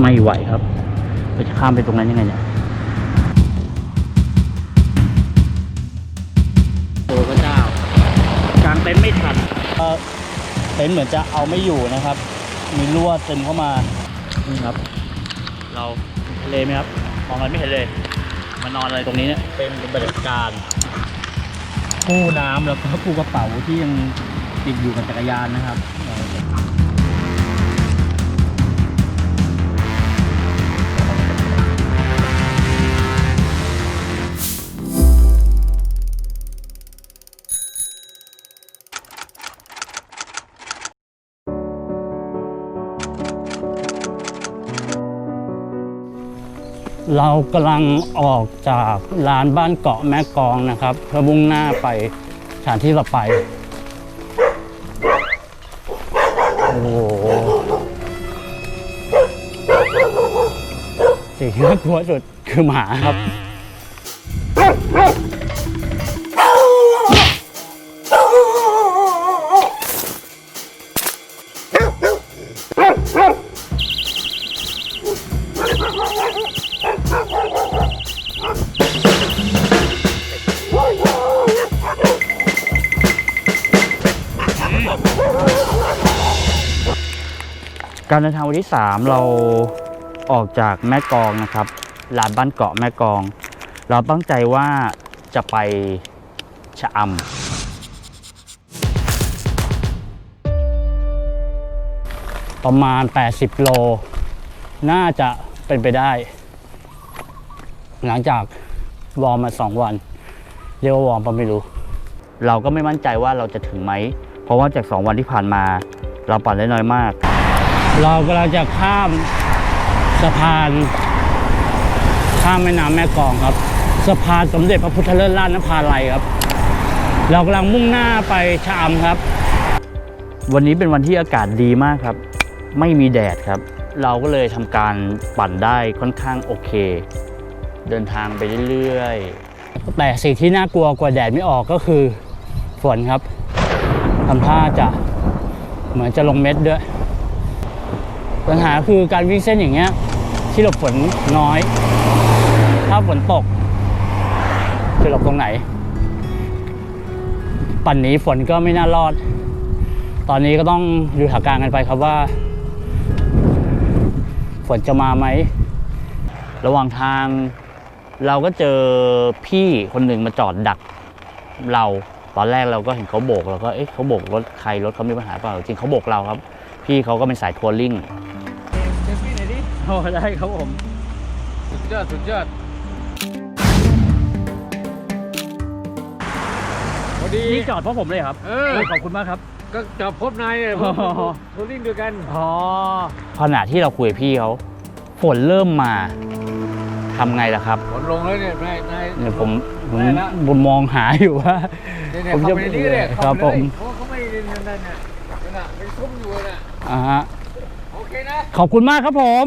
ไม่ไหวครับเราจะข้ามไปตรงนั้นยังไงเนี่ยโอ้พระเจ้ากางเต็นท์ไม่ทันเอ่อเต็นท์เหมือนจะเอาไม่อยู่นะครับ มีรั่วซึมเข้ามานี่ครับ เราทะเลไหมครับมองอะไรไม่เห็นเลยมานอนอะไรตรงนี้เนี่ยเป็นบรรยากาศกู้น้ำแล้วก็กู้กระเป๋าที่ยังติดอยู่กับจักรยานนะครับ เรากำลังออกจากร้านบ้านเกาะแม่กองนะครับ เพื่อมุ่งหน้าไปสถานที่ต่อไป โอ้โหสิ่งที่น่ากลัวสุดคือหมาครับ การเดินทางวันที่ 3 เราออกจากแม่กองนะครับลานบ้านเกาะแม่กอง เราตั้งใจว่าจะไปชะอำประมาณ 80 โล น่าจะเป็นไปได้ หลังจากวอร์มมา 2 วัน เรียกว่าวอร์มปะไม่รู้ เราก็ไม่มั่นใจว่าเราจะถึงไหม เพราะว่าจาก 2 วันที่ผ่านมา เราปั่นได้น้อยมาก เรากำลังจะข้ามสะพานข้ามแม่น้ำแม่กลองครับ สะพานสมเด็จพระพุทธเลิศราชนภาลัยครับ เรากำลังมุ่งหน้าไปชะอำครับ วันนี้เป็นวันที่อากาศดีมากครับ ไม่มีแดดครับ เราก็เลยทำการปั่นได้ค่อนข้างโอเค เดินทางไปเรื่อยๆ แต่สิ่งที่น่ากลัวกว่าแดดไม่ออกก็คือฝนครับทำท่าจะเหมือนจะลงเม็ดด้วย ปัญหาคือการวิ่งเส้นอย่างเงี้ย ที่หลบฝนน้อย ถ้าฝนตกจะหลบตรงไหน ปั่นหนีฝนก็ไม่น่ารอด ตอนนี้ก็ต้องดูสถานการณ์กันไปครับว่า ฝนจะมาไหม ระหว่างทางเราก็เจอพี่คนหนึ่งมาจอดดักเราตอนแรกเราก็เห็นเขาโบกเราก็เอ๊ะเขาโบกรถใครรถเขามีปัญหาเปล่าจริงเขาโบกเราครับ พี่เขาก็เป็นสายทัวริ่ง โอ้ได้ครับผม สุดยอด สุดยอดพอดี นี่จอดเพราะผมเลยครับเออโอ้ยขอบคุณมากครับ ก็จอบพบนายเนี่ยอ๋อทัวริ่งด้วยกัน อ๋อ ขณะที่เราคุยกับพี่เขาฝนเริ่มมาทำไงล่ะครับผลลงแล้วเนี่ยนายนาย เนี่ยผมผมได้ละ ผมมองหาอยู่ว่า เนี่ยเนี่ยผมเข้าจะไปในนี้เลยครัเข้าบไปเลยผม เพราะว่าเขาไม่เรียนกันนั่นน่ะนั่นน่ะไปซุ่มอยู่น่ะอ่าฮะโอเคนะ ขอบคุณมากครับผม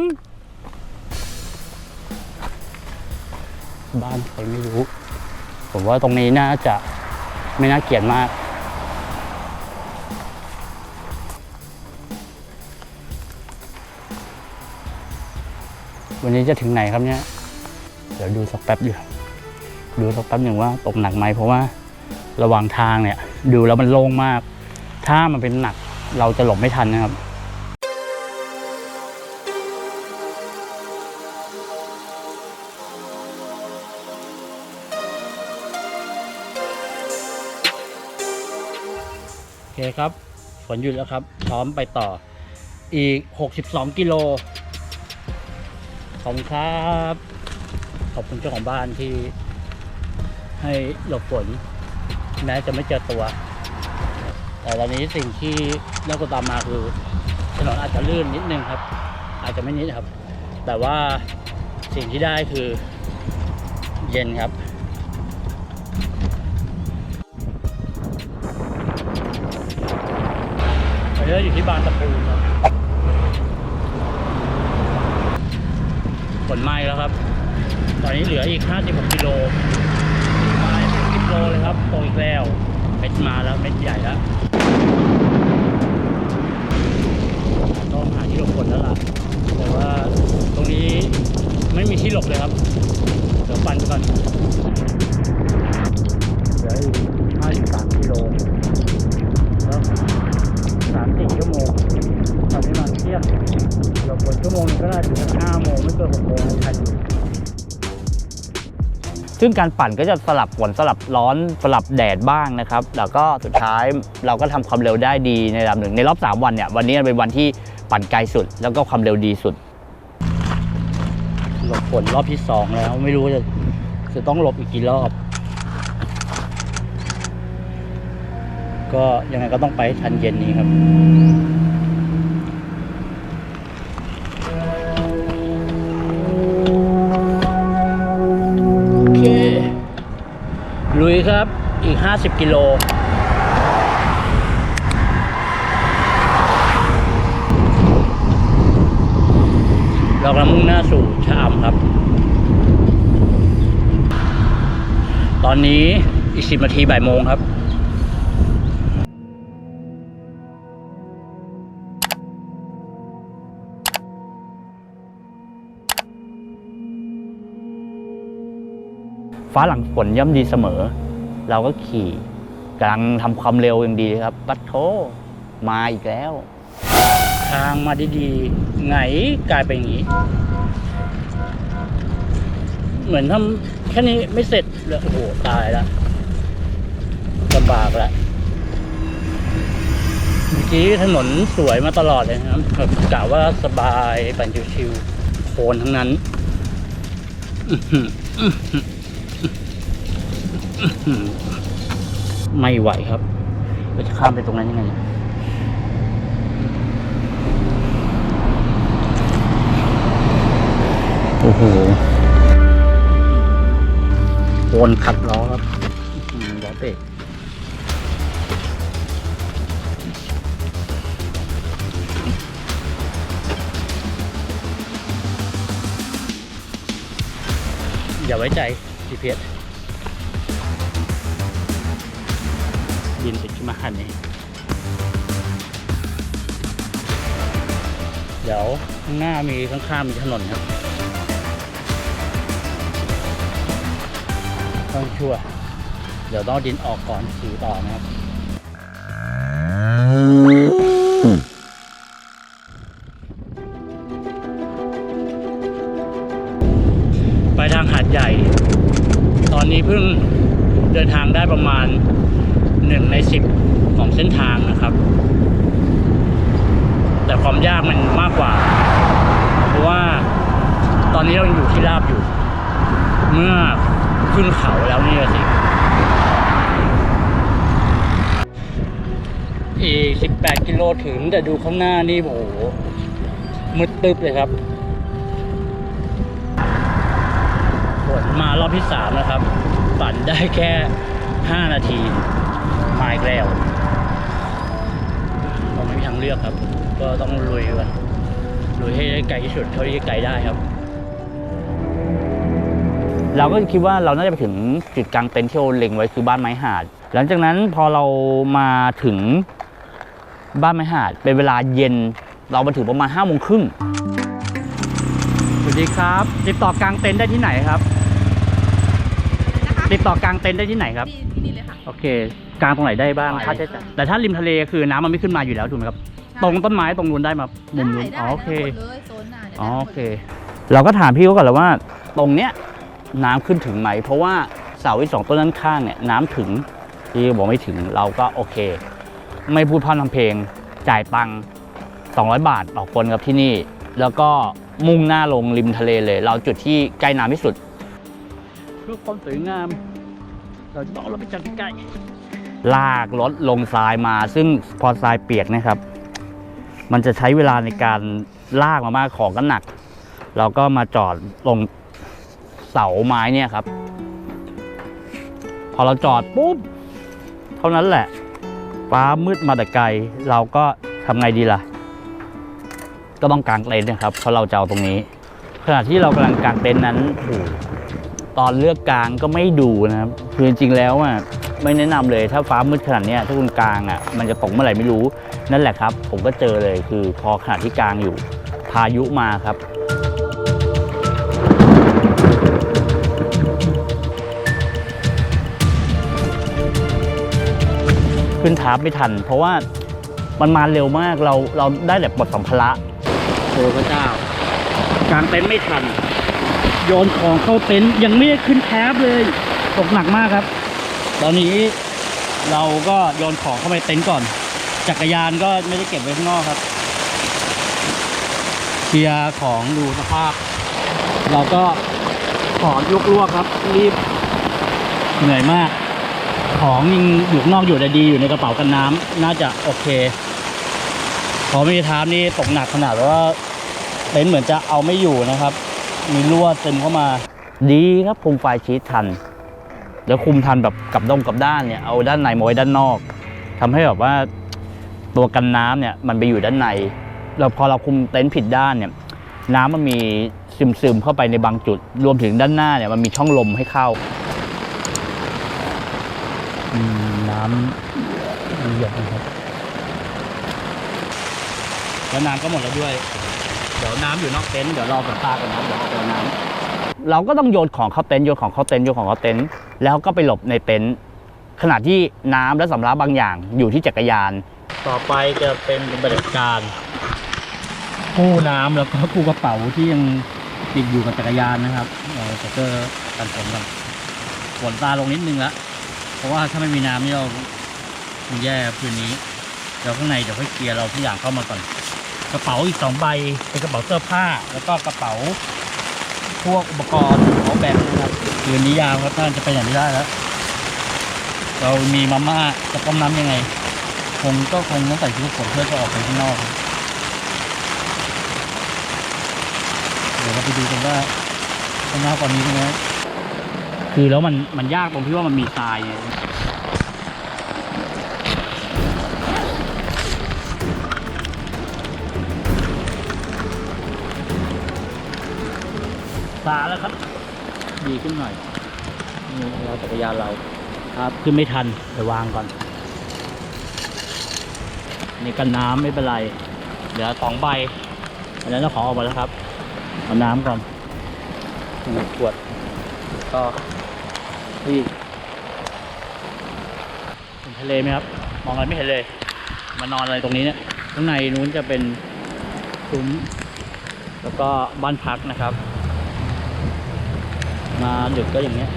บ้านใครไม่รู้ ผมว่าตรงนี้น่าจะไม่น่าเกลียดมาก วันนี้จะถึงไหนครับเนี่ย เดี๋ยวดูสักแป๊บเดียวดูสักแป๊บหนึ่งว่าตกหนักไหมเพราะว่าระหว่างทางเนี่ย ดูแล้วมันโล่งมาก ถ้ามันเป็นหนักเราจะหลบไม่ทันนะครับ เคครับฝนหยุดแล้วครับ พร้อมไปต่ออีก 62 กิโล ขอบคุณครับ ขอบคุณเจ้าของบ้านที่ให้หลบฝนแม้จะไม่เจอตัว แต่ตอนนี้สิ่งที่น่ากลัวตามมาคือถนนอาจจะลื่นนิดนึงครับ อาจจะไม่นิดครับ แต่ว่าสิ่งที่ได้คือเย็นครับ นื้ออยู่ที่บางตะปูครับฝนไม้แล้วครับ ตอนนี้เหลืออีก 56กิโลไมา10กิโลเลยครับโตอีกแล้ว เม็ดมาแล้วเม็ดใหญ่แล้วต้องหาที่หลบฝนแล้วล่ะ แต่ว่าตรงนี้ไม่มีที่หลบเลยครับเดี๋ยวปันก่อนเหลืออีก53กิโลแล้ว รชั่วโมงตอนึงก็น่าถึงสักห้าโมงไม่เกินหกโมงทันซึ่งการปั่นก็จะสลับฝนสลับร้อนสลับแดดบ้างนะครับแล้วก็สุดท้ายเราก็ทำความเร็วได้ดีในระดับหนึ่งในรอบ 3 วันเนี่ยวันนี้เป็นวันที่ปั่นไกลสุด แล้วก็ความเร็วดีสุดหลบฝนรอบที่ 2 แล้วไม่รู้จะจะต้องหลบอีกกี่รอบ ก็ยังไงก็ต้องไปทันเย็นนี้ครับโอเคลุยครับอีก 50 กิโลเรากำลังมุ่งหน้าสู่ชะอำครับ ตอนนี้อีก 10 นาทีบ่ายโมงครับ ฟ้าหลังฝนย่อมดีเสมอ เราก็ขี่กำลังทำความเร็วอย่างดีครับ ปัดโทมาอีกแล้ว ทางมาดีๆ ไงกลายเป็นอย่างนี้ เหมือนทำแค่นี้ไม่เสร็จเลยโอ้โห ตายล้วลำบากล้วเมื่อกี้ถนนสวยมาตลอดเลยนะครับแบบกะว่าสบายปั่นชิวๆโคนทั้งนั้น ไม่ไหวครับเราจะข้ามไปตรงนั้นยังไงโอ้โหโคนขัดล้อครับล้อเตะอย่าไว้ใจ GPS ินติดขึ้นมาขันนี้เดี๋ยวข้างหน้ามีข้างๆมีถนนครับต้องชั่ว เดี๋ยวต้องดินออกก่อนขี่ต่อนะครับ ขึ้นเขาแล้วนี่สิอีกสิบแปดกิโลถึงแต่ดูข้างหน้านี่โอ้โหมืดตึ๊บเลยครับฝนมารอบที่สามนะครับ ปั่นได้แค่ห้านาทีมาอีกแล้วเราไม่มีทางเลือกครับ ก็ต้องลุยกันลุยให้ไกลที่สุดเท่าที่ไกลได้ครับ เราก็คิดว่าเราน่าจะไปถึงจุดกลางเต็นท์ที่เราเล็งไว้คือบ้านไม้หาด หลังจากนั้นพอเรามาถึงบ้านไม้หาด เป็นเวลาเย็นเรามาถึงประมาณห้าโมงครึ่งสวัสดีครับ ติดต่อกลางเต็นท์ได้ที่ไหนครับนะคะติดต่อกลางเต็นท์ได้ที่ไหนครับที่ที่นี่เลยค่ะ โอเค กลางตรงไหนได้บ้างไปค่าใช้จ่ายแต่ถ้าริมทะเลคือน้ำมันไม่ขึ้นมาอยู่แล้วถูกไหมครับ ตรงต้นไม้ตรงนู้นได้มามุมนู้นได้อ๋อโอเคได้หมดเลยโซนน่ะดี๋ยวอ๋อได้หมโอดเค เราก็ถามพี่เขาก่อนแล้วว่า ตรงเนี้ย น้ำขึ้นถึงไหม เพราะว่าเสาที่สองต้นด้านข้างเนี่ยน้ำถึงพี่ก็บอกไม่ถึงเราก็โอเค ไม่พูดพร่ำทำเพลงจ่ายตังค์200 บาทต่อคนครับที่นี่ แล้วก็มุ่งหน้าลงริมทะเลเลย เราจุดที่ใกล้น้ำที่สุดเพื่อความสวยงาม เราจะต้องเอาเราไปจัดใกล้ลากรถลงทรายมา ซึ่งพอทรายเปียกนะครับ มันจะใช้เวลาในการลากมามากของก็หนัก เราก็มาจอดลง เสาไม้เนี่ยครับ พอเราจอดปุ๊บ เท่านั้นแหละฟ้ามืดมาแต่ไกล เราก็ทำไงดีล่ะ ก็ต้องกางเต็นท์นะครับเพราะเราจะเอาตรงนี้ ขณะที่เรากำลังกางเต็นท์นั้นตอนเลือกกางก็ไม่ดูนะครับคือจริงๆแล้วอะไม่แนะนำเลยถ้าฟ้ามืดขนาดนี้ถ้าคุณกางอะมันจะตกเมื่อไหร่ไม่รู้นั่นแหละครับ ผมก็เจอเลยคือพอขณะที่กลางอยู่ พายุมาครับ ขึ้นทาร์ปไม่ทัน เพราะว่ามันมาเร็วมากเราเราได้แต่ปลดสัมภาระพระเจ้ากางเต็นท์ไม่ทัน โยนของเข้าเต็นท์ยังไม่ได้ขึ้นแคบเลยตกหนักมากครับ ตอนนี้เราก็โยนของเข้าไปเต็นท์ก่อน จักรยานก็ไม่ได้เก็บไว้ข้างนอกครับเคลียร์ของดูสภาพ เราก็ขอลวกๆครับ รีบเหนื่อยมาก ของยังอยู่นอกอยู่แต่ดีอยู่ในกระเป๋ากันน้ำน่าจะโอเค พอไม่มีทามนี่ตกหนักขนาดว่าเต็นท์เหมือนจะเอาไม่อยู่นะครับ มีรั่วซึมเข้ามา ดีครับคุมไฟชีสทัน แล้วคุมทันแบบกับดงกับด้านเนี่ยเอาด้านในมาไว้ด้านนอกทำให้แบบว่าตัวกันน้ำเนี่ยมันไปอยู่ด้านในแล้วพอเราคุมเต็นท์ผิดด้านเนี่ยน้ำมันมีซึมซึมๆเข้าไปในบางจุด รวมถึงด้านหน้าเนี่ยมันมีช่องลมให้เข้า มน้ำหยดนะครับแล้วน้ำก็หมดแล้วด้วย เดี๋ยวน้ำอยู่นอกเต็นท์เดี๋ยวรอสัมภากันนะเดี๋ยวเอาเอน้ำเราก็ต้องโยนของเข้าเต็นท์โยนของเข้าเต็นท์โยนของเข้าเต็นท์แล้วก็ไปหลบในเต็นท์ขณะที่น้ำและสำรับบางอย่างอยู่ที่จักรยาน ต่อไปจะเป็นบรรยากาศกู้น้ำแล้วก็กู้กระเป๋าที่ยังติดอยู่กับจักรยานนะครับเราจะเจอกันฝนกันฝนตาลงนิดนึงแล้ว เพราะว่าถ้าไม่มีน้ำนี่เราแย่คืนนี้เดี๋ยวข้างในเดี๋ยวค่อยเคลียร์เราทุกอย่างเข้ามาก่อน กระเป๋าอีกสองใบเป็นกระเป๋าเสื้อผ้า แล้วก็กระเป๋า พวกอุปกรณ์ของแบกนะครับคืนนี้ยาวครับท่านจะไปไหนไม่ได้แล้ว เรามีมาม่าจะต้มน้ำยังไง คงก็คงต้องใส่ชุดฝนเพื่อจะออกไปข้างนอกเดี๋ยวเราไปดูกันว่าข้างน้ากว่านี้ใช่ไหม คือแล้วมันมันยากตรงที่ว่ามันมีทรายไงสาแล้วครับ ดีขึ้นหน่อยนี่เราจักรยานเราครับขึ้นไม่ทันเดี๋ยววางก่อนนี่กันน้ำไม่เป็นไร เหลือสองใบอันนั้นเจ้าของออกมาแล้วครับ เอาน้ำก่อนหนึ่งขวดก็ นี่เห็นทะเลไหมครับ มองอะไรไม่เห็นเลย มานอนอะไรตรงนี้เนี่ย ข้างในนู้นจะเป็นซุ้ม แล้วก็บ้านพักนะครับ มาดึกก็อย่างเนี้ย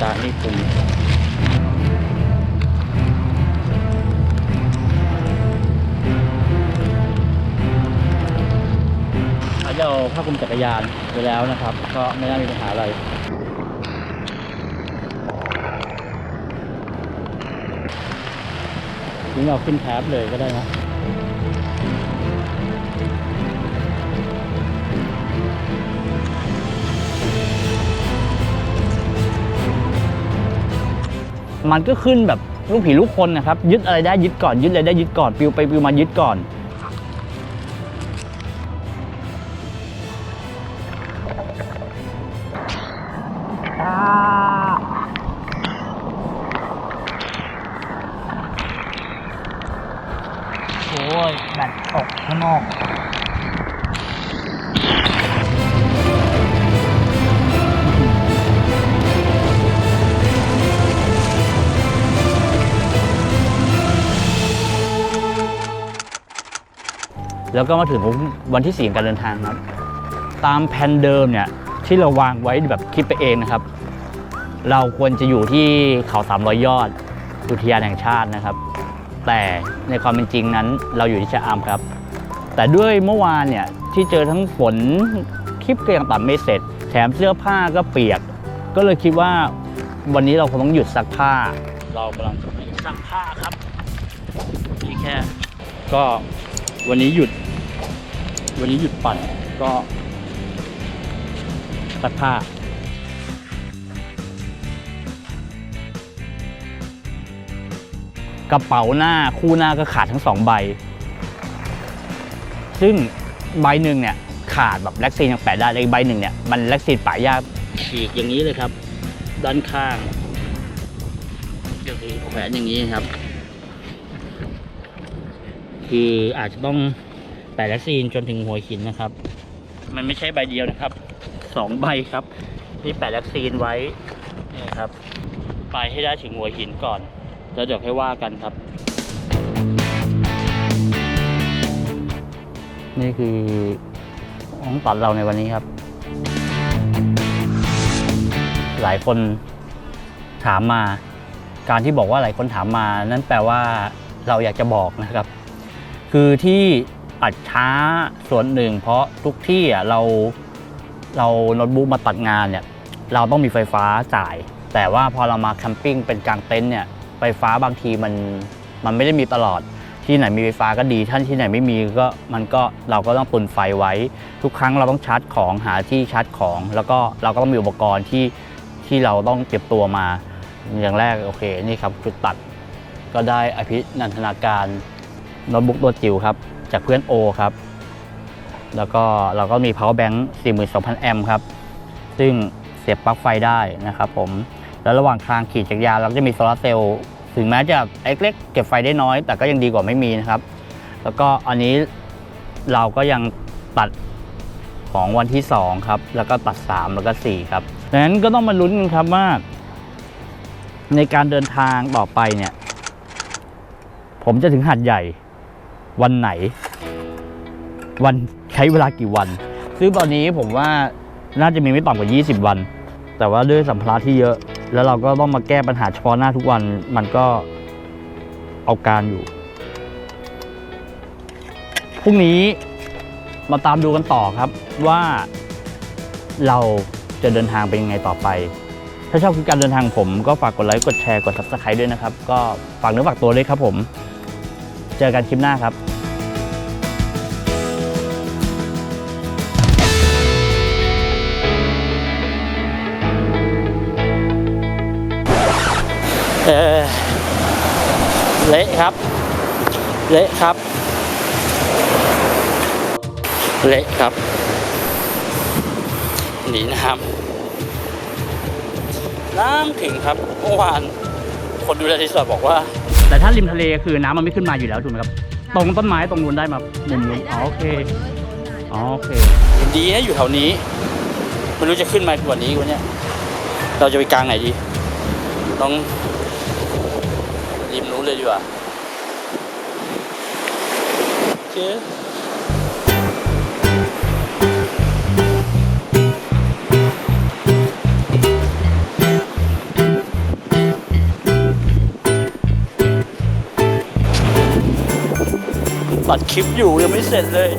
จานนี่คุม ผ้าคลุมจักรยานไปแล้วนะครับ ก็ไม่น่ามีปัญหาอะไรนี่เราขึ้นแท็บเลยก็ได้นะมันก็ขึ้นแบบลูกผีลูกคนนะครับ ยึดอะไรได้ยึดก่อนยึดอะไรได้ยึดก่อนปิวไปปิวมายึดก่อนางนอกแล้วก็มาถึงวันที่สี่การเดินทางครับ ตามแผนเดิมเนี่ยที่เราวางไว้แบบคิดไปเองนะครับ เราควรจะอยู่ที่เขาสามร้อยยอดอุทยานแห่งชาตินะครับ แต่ในความเป็นจริงนั้นเราอยู่ที่ชะอำครับ แต่ด้วยเมื่อวานเนี่ยที่เจอทั้งฝนคลิปก็ยังตัดไม่เสร็จ แถมเสื้อผ้าก็เปียก ก็เลยคิดว่าวันนี้เราคงต้องหยุดซักผ้า เรากำลังจะไปซักผ้าครับนี่แค่ ก็วันนี้หยุด วันนี้หยุดปั่นก็ซักผ้ากระเป๋าหน้าคู่หน้าก็ขาดทั้งสองใบ ซึ่งใบหนึ่งเนี่ยขาดแบบแล็กซีนยังแปะได้เลยใบหนึ่งเนี่ยมันแล็กซีนปะยากฉีกอย่างนี้เลยครับ ด้านข้างอย่างนี้แขวนอย่างนี้ครับ คืออาจจะต้องแปะแล็กซีนจนถึงหัวหินนะครับ มันไม่ใช่ใบเดียวนะครับสองใบครับที่แปะแล็กซีนไว้นี่ครับ ไปให้ได้ถึงหัวหินก่อนแล้วเดี๋ยวค่อยว่ากันครับ นี่คือของตัดเราในวันนี้ครับ หลายคนถามมา การที่บอกว่าหลายคนถามมา นั่นแปลว่าเราอยากจะบอกนะครับ คือที่ตัดช้าส่วนหนึ่ง เพราะทุกที่เราเราโน้ตบุ๊กมาตัดงานเนี่ยเราต้องมีไฟฟ้าจ่าย แต่ว่าพอเรามาแคมปิ้งเป็นกลางเต็นท์เนี่ยไฟฟ้าบางทีมันมันไม่ได้มีตลอด ที่ไหนมีไฟฟ้าก็ดีท่านที่ไหนไม่มีก็มันก็เราก็ต้องตุนไฟไว้ ทุกครั้งเราต้องชาร์จของหาที่ชาร์จของ แล้วก็เราก็ต้องมีอุปกรณ์ที่ที่เราต้องเก็บตัวมา อย่างแรกโอเคนี่ครับจุดตัดก็ได้อภินันทนาการโน้ตบุ๊กตัวจิ๋วครับ จากเพื่อนโอครับ แล้วก็เราก็มี power bank 42,000 แอมป์ครับ ซึ่งเสียบปลั๊กไฟได้นะครับผม แล้วระหว่างทางขี่จักรยานเราก็จะมีโซลาร์เซลล์ ถึงแม้จะเล็กๆเก็บไฟได้น้อย แต่ก็ยังดีกว่าไม่มีนะครับ แล้วก็อันนี้เราก็ยังตัดของวันที่ 2 ครับ แล้วก็ตัด 3 แล้วก็ 4 ครับดังนั้นก็ต้องมาลุ้นกันครับว่า ในการเดินทางต่อไปเนี่ย ผมจะถึงหัดใหญ่วันไหน วันใช้เวลากี่วัน ซึ่งตอนนี้ผมว่าน่าจะมีไม่ต่ำกว่า 20 วัน แต่ว่าด้วยสัมภาระที่เยอะ แล้วเราก็ต้องมาแก้ปัญหาเฉพาะหน้าทุกวันมันก็เอาการอยู่พรุ่งนี้มาตามดูกันต่อครับว่าเราจะเดินทางเป็นยังไงต่อไป ถ้าชอบคือการเดินทางผมก็ฝากกดไลค์ กดแชร์ กด subscribe ด้วยนะครับ ก็ฝากเนื้อฝากตัวด้วยครับผม เจอกันคลิปหน้าครับ เออเละครับ เละครับ เละครับหนีน้ำน้ำถึงครับเมื่อวานคนดูแลรีสอร์ทบอกว่า แต่ถ้าริมทะเลคือน้ำมันไม่ขึ้นมาอยู่แล้วถูกไหมครับ ตรงต้นไม้ตรงนู้นได้มามุมนู้นอ๋อโอเคอ๋อโอเค ดีนะอยู่แถวนี้ไม่รู้จะขึ้นมากว่านี้วันเนี้ยเราจะไปกลางไหนดีต้องริม นู้นเลยดีกว่าโอเคตัดคลิปอยู่ยังไม่เสร็จเลย